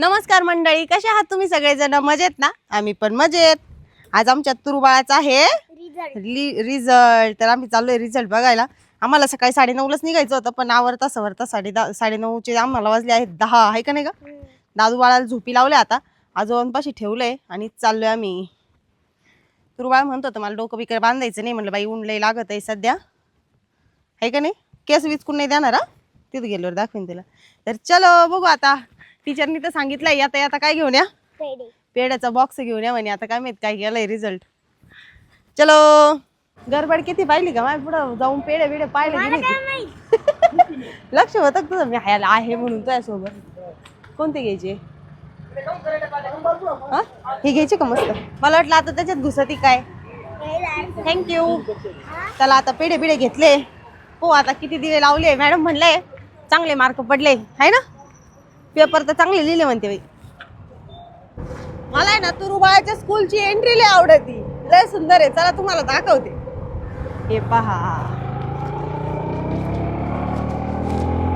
नमस्कार मंडळी कशा आहात तुम्ही सगळेजण? मजेत ना? आम्ही पण मजेत. आज आमच्या तुरुबाळाचा आहे रिझल्ट तर आम्ही चाललोय रिझल्ट बघायला. आम्हाला सकाळी साडेनऊलाच निघायचं होतं पण आवरता सवरता साडे दहा साडेनऊचे आम्हाला वाजले आहेत दहा आहे का नाही का दादू बाळाला झोपी लावले आता. आजोबांपाशी ठेवलंय आणि चाललोय आम्ही. तुरुबाळ म्हणत होतं मला डोकं बिकं बांधायचं नाही. म्हणलं बाई ऊन लय लागत आहे सध्या. आहे का नाही? केस विचकून नाही देणार हा? तिथं गेल्यावर दाखवेन तिला. तर चलो बघू आता. टीचरनी तर सांगितलंय आता आता काय घेऊन या? पेड्याचा बॉक्स घेऊन या म्हणे. आता काय माहीत काय गेलाय रिझल्ट चलो गडबड किती पाहिली का? माझ्या पुढं जाऊन पेढे बिडे पाहिले? लक्ष होतं तुझं? मी हायला आहे म्हणून तुझ्यासोबत. कोणते घ्यायचे? हा? हे घ्यायचे का मस्त? मला वाटलं आता त्याच्यात घुसती काय? थँक्यू चला आता पेढे बिडे घेतले. हो आता किती दिवे लावले? मॅडम म्हणले चांगले मार्क पडले. आहे ना? पेपर तर चांगले लिहिले म्हणते बाई. मला आहे ना तुरुबाळाच्या स्कूलची एंट्री लय आवडती. लय सुंदर आहे. चला तुम्हाला दाखवते. हे पहा.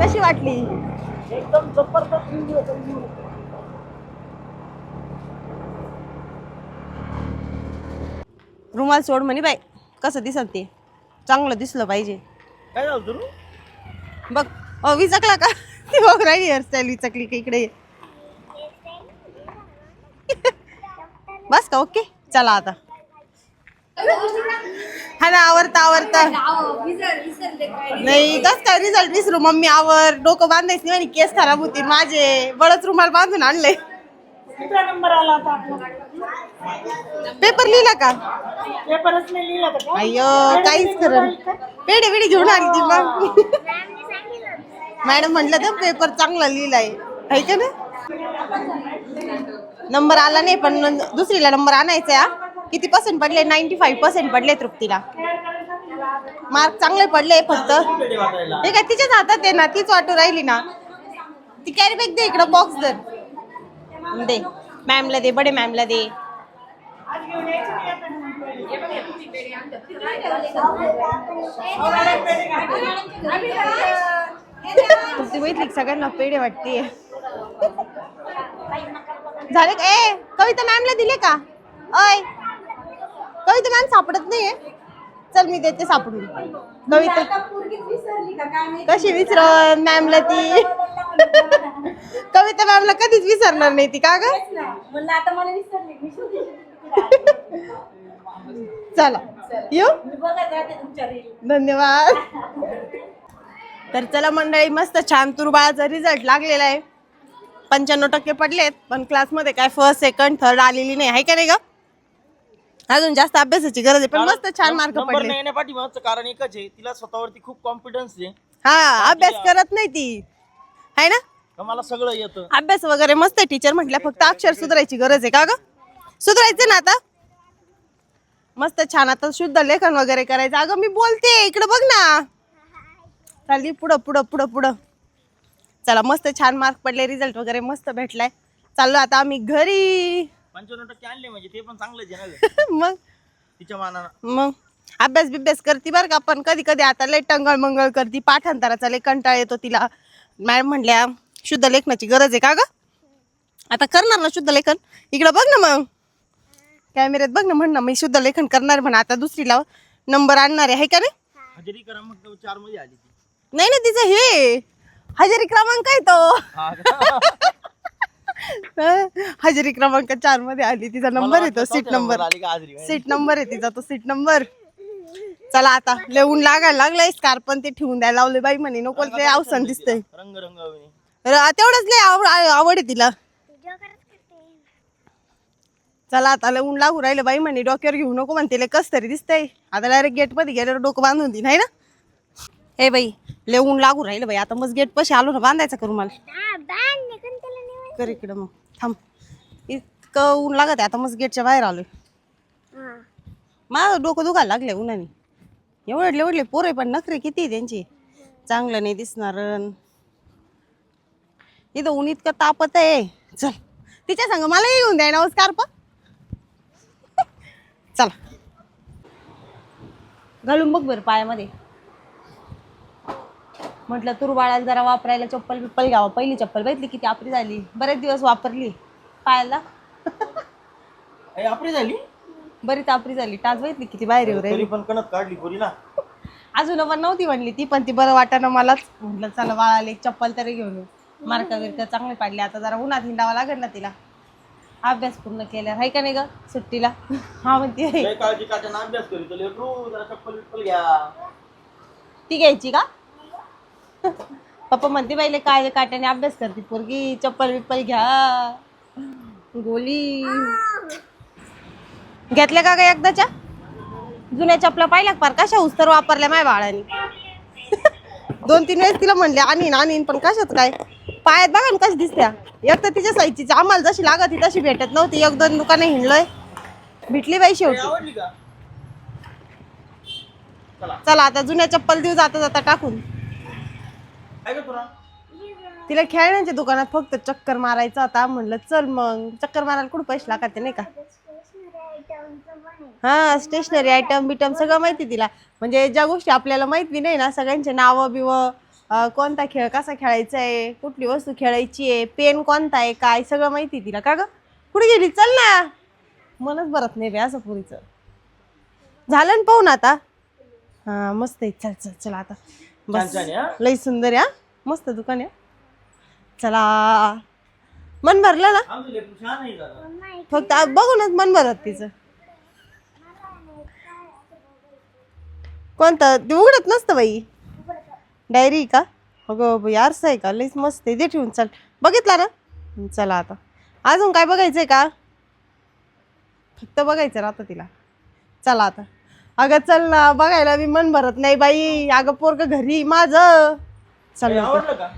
कशी वाटली? एकदम जबरदस्त रुमाल सोड म्हणे बाई. कसं दिसत ते? चांगलं दिसलं पाहिजे. काय झालं तुरू बघ. अ विचकला का? ती बघ राहिली हेअरस्टाईल विचकली का इकडे ये. बस का ओके चला आता. हा ना आवरता आवरता. नाही कस काय रिझल्ट विसरू? मम्मी आवर. डोकं बांधायच नाही आणि केस खराब होती माझे. बळच रुमाल बांधून आणले. कितवा नंबर आला होता. आपला पेपर लिहिला का? पेपरच नाही लिहिला का? अय्यो काहीच खरं पेढे बिडे घेऊन आली ती मग. मॅडम म्हटलं तर पेपर चांगला लिहिलाय. आहे का ना नंबर आला नाही पण दुसरीला नंबर आणायचा आहे हा. किती पर्सेंट पडले? नाईन्टी फाईव्ह पर्सेंट पडले तृप्तीला. मार्क चांगले पडले फक्त. पेढे हे काय तिच्याच हातात आहे ना? तीच वाटू राहिली ना? ती कॅरी बॅग दे इकडं बॉक्स दर दे. मॅमला दे बडे मॅमला दे. तुमची बघितली? सगळ्यांना पेढे वाटते झाले का? ए कविता मॅमला दिले का? अय कविता मॅम सापडत नाहीये. चल मी देते सापडून. कविता. कशी विसर मॅमला ती? कविता मॅमला कधीच विसरणार नाही ती का ग? चला. येऊ? धन्यवाद. तर चला मंडळी मस्त छान तुरबाळाचा रिझल्ट लागलेला आहे. पंच्याण्णव टक्के पडलेत पण क्लासमध्ये काय फर्स्ट सेकंड थर्ड आलेली नाही आहे का नाही ग? अजून जास्त अभ्यासाची गरज आहे पण मस्त छान मार्क पडले कारण एकच आहे तिला स्वतःवरती खूप कॉन्फिडन्स आहे. हा अभ्यास करत नाही ती. आहे ना? मला सगळं येतं. अभ्यास वगैरे मस्त आहे टीचर म्हटल्या फक्त अक्षर सुधारायची गरज आहे का ग? सुधारायचं ना आता? मस्त छान आता शुद्ध लेखन वगैरे करायचं. अगं मी बोलते इकडे बघ ना. चालली पुढं पुढं पुढं पुढं. चला मस्त छान मार्क पडले रिझल्ट वगैरे मस्त भेटलाय. चाललो आता आम्ही घरी. पंच्याण्णव टक्के आणले म्हणजे ते पण चांगलंच आहे ना ग. मग? तिच्या मानानं. मग? अभ्यास बिभ्यास करते बरं का पण कधी कधी आता लय टंगळ मंगळ करते पाठांतराचा लय कंटाळ येतो तिला. मॅडम म्हणल्या शुद्ध लेखनाची गरज आहे का ग? आता करणार ना शुद्ध लेखन? इकडं बघ ना मग. कॅमेऱ्यात बघ ना म्हण ना मी शुद्ध लेखन करणार म्हणा आता दुसरीला नंबर आणणार आहे का नाही? हजेरी करा मग चारमध्ये आली ती. नाही ना तिचं हे हजेरी क्रमांक आहे तो. हा? हजेरी क्रमांक चारमध्ये आली. तिचा नंबर वाटलं येतो सीट नंबर. सीट नंबर आहे तिचा तो सीट नंबर. चला आता लिहून लागायला लागलाय. स्कार्प पण ते ठेवून द्यायला लावले बाई म्हणे. नको ते अवसन दिसतंय. तेवढंच लय आवड आहे तिला. चला आता लिहून लागू राहिलं बाई म्हणे. डोक्यावर घेऊ नको म्हणते. कस तरी दिसतंय. आता डायरेक्ट गेटमध्ये गेल्यावर डोकं बांधून देईन आहे ना? ए बाई लिहून लागू राहिलं बाई. आता मग गेट पशी आलो ना बांधायचं करू मला. कर इकडं मग. थांब. इतकं ऊन लागत आहे आता मग गेटच्या बाहेर आलोय. माझं डोकं दुखायला लागले उन्हाने. एवढले एवढले पोरे पण नखरे किती आहे त्यांची. चांगलं नाही दिसणार. इथं ऊन इतकं तापत आहे. चल तिच्या सांग मला येऊन द्या नमस्कार पण. चला. घालून बघ बरं पायामध्ये. म्हटलं तुरबाळाला जरा वापरायला चप्पल बिप्पल घ्यावं. पहिली चप्पल बघितली किती आपली झाली. बरेच दिवस वापरली. पायाला. आपली झाली? बरीच आपली झाली. टाच बघितली किती बाहेर येऊ तरी राहिली. पण कणत काढली पुरी ना. अजून पण नव्हती म्हणली ती पण ती बरं वाटाणं मलाच. म्हटलं चला बाळाला एक चप्पल तरी घेऊन येऊ. मार्क बिरक चांगले पाडले. आता जरा उन्हात हिंडावं लागेल ना तिला. अभ्यास पूर्ण केल्यावर हाय का नाही ग सुट्टीला? हा म्हणते लय काळजी काट्यानं अभ्यास करीत लेकरू जरा चप्पल बिप्पल घ्या. ती घ्यायची का? पप्पा म्हणते बाईले काय काट्याने अभ्यास करते पोरगी चप्पल बिप्पल घ्या. गोली. घेतल्या का ग एकदाच्या? जुन्या चपला पाहिल्या पार कशा उस्तर वापरल्या माझ्या बाळाने? दोन तीन वेळेस तिला म्हणले आणीन आणीन पण कशात काय? पायात बघा ना कशी दिसत्या. एक तर तिच्या साईजची आम्हाला जशी लागत ती तशी भेटत नव्हती. एक दोन दुकाने हिंडलोय. भेटली बाई शेवटी. चला आता जुन्या चप्पल देऊ जाता जाता टाकून. तुला तिला खेळण्याच्या दुकानात फक्त चक्कर मारायचा होता म्हणलं चल मग. चक्कर मारायला कुठं पैसे लागते नाही का? हा स्टेशनरी आयटम बिटम सगळं माहिती तिला. म्हणजे ज्या गोष्टी आपल्याला माहिती नाही ना सगळ्यांचे नावं बिव कोणता खेळ कसा खेळायचा आहे कुठली वस्तू खेळायची आहे पेन कोणता आहे काय सगळं माहिती तिला. का ग? कुठे गेली? चल ना. मनच भरत नाही रे असं पुरीचं. झालं ना पाहून आता? हा मस्त आहे. चल चल चल आता. बस. छान हा? लई सुंदर हा? मस्त दुकान आहे. चला. मन भरलं ना? आमचं लेकरू छान आहे जरा. फक्त आ- बघूनच मन भरत तिचं. कोणतं? ते उघडत नसतं बाई. डायरी का? अगं बाई आरसा आहे का? लईच मस्त आहे. दे ठेवून चल. बघितला ना? हं, चला आता. अजून काय बघायचंय का? फक्त बघायचं राहतं तिला. चला आता. अगं चल ना बघायला मी मन भरत नाही बाई. अगं पोरग घरी माझं. चल. आवडलं का?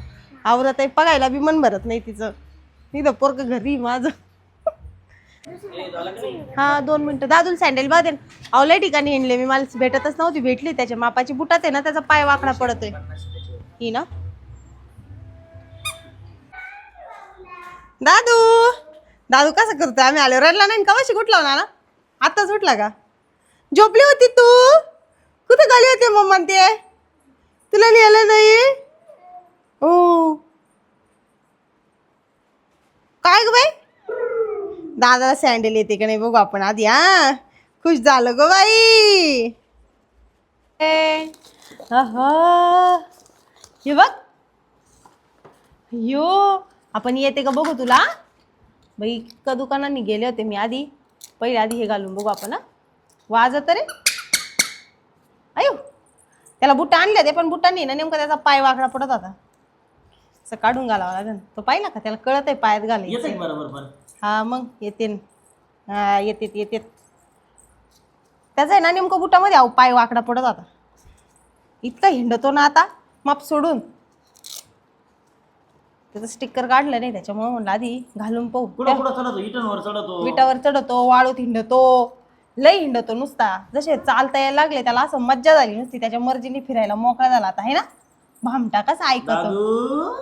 आवरत आहे बघायला बी मन भरत नाही तिचं. इथं पोरग घरी माझं. हे का? हा दोन मिनिटं. दादूला सँडल बघ अहो लय ठिकाणी हिंडले मी. मला भेटतच नव्हती भेटली त्याच्या मापाची. बुटात आहे ना त्याचा पाय वाकडा पडतोय. ही ना. दादू. दादू कसं करतोय? आम्ही आलो. रडला नाही? कवाशी कुठला ना? आत्ताच उठला का? झोपली होती तू? कुठं गाली होती मम्मा ते? तुला लिहिलं नाही? हो काय ग बाई? दादाला सँडल येते का नाही बघू आपण आधी हा? खुश झालं ग बाई. हे बघ. यो आपण येते का बघू तुला? बाई इतका दुकानाने गेले होते मी आधी. पहिले आधी हे घालून बघू आपण हा? वाजत रे. अयो. त्याला बुट्टा आणले ते पण बुट्टांनी ना नेमका त्याचा पाय वाकडा पडत होता. असं काढून घालावा लागेल. तो पाहिला का? त्याला कळत आहे पायात येतं घालायचं की बरोबर बरं हा मग येते न. हा येते येते त्याचा आहे ना नेमकं बुटामध्ये अहो पाय वाकडा पडत आता इतका हिंडतो ना आता माप सोडून. त्याचं स्टिकर काढलं नाही त्याच्यामुळे म्हणलं आधी घालून पाहू. कुठं कुठं चढतो? इटनवर चढतो? विटावर चढतो वाळूत हिंडतो. लय हिंडतो नुसता. जसे चालता यायला लागले त्याला असं मज्जा झाली नुसती. त्याच्या मर्जीने फिरायला मोकळा झाला आता है ना? भामटा कसा ऐकतो. दादू?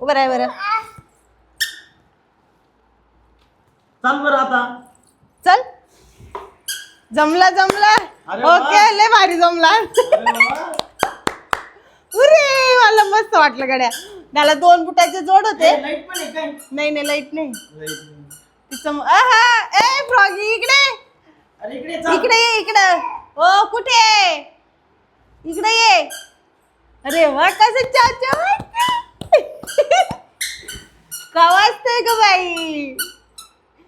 उभं राय बरं. चाल बरं आता. चल. जमला जमला. अरे वा. ओके लय भारी जमला. अरे वा. उरे मला मस्त वाटलं गड्या. त्याला दोन बुटाचे जोड होते. ए, लाइट पण आहे काय? नाही नाही लाइट नाही. लाइट नाही. तिचं म- आहा, ए फ्रॉगी इकडे! अरे इकडे चाल. इकडे ये इकडे. ओ कुठे इकडे ये. अरे वा कसं चाचा का? वाजतंय ग बाई.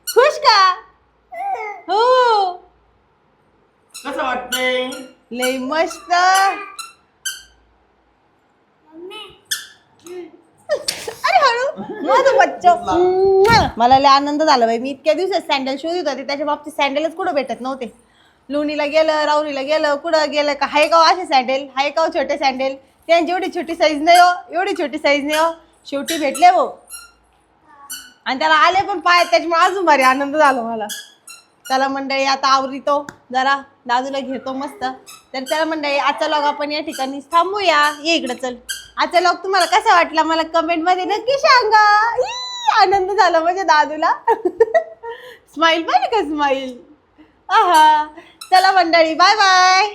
खुश का? हो. कसं वाटतंय? लय मस्त. अरे हळू माझं मला लय आनंद झाला बाई. मी इतक्या दिवसात सँडल शोधत होते त्याच्या बाबतीत सँडलच कुठं भेटत नव्हते. लोणीला गेलं राऊरीला गेलं कुठं गेलं का हाय गाव असे सँडल हाय गाव छोटे सँडल त्यांची एवढी छोटी साईज नाही हो एवढी छोटी साईज नाही हो. शेवटी भेटले हो आणि त्याला आले पण पाय त्याच्यामुळे अजून भारी आनंद झाला मला. त्याला मंडळी आता आवरितो. जरा दादूला घेतो मस्त. तर त्याला मंडळी आजचा लॉग आपण या ठिकाणी थांबूया. ये इकडं चल. आजचा लॉग तुम्हाला कसा वाटला मला कमेंटमध्ये नक्की सांगा. आनंद झाला म्हणजे दादूला. स्माईल पाहिजे का स्माईल आहा. चला मंडळी बाय बाय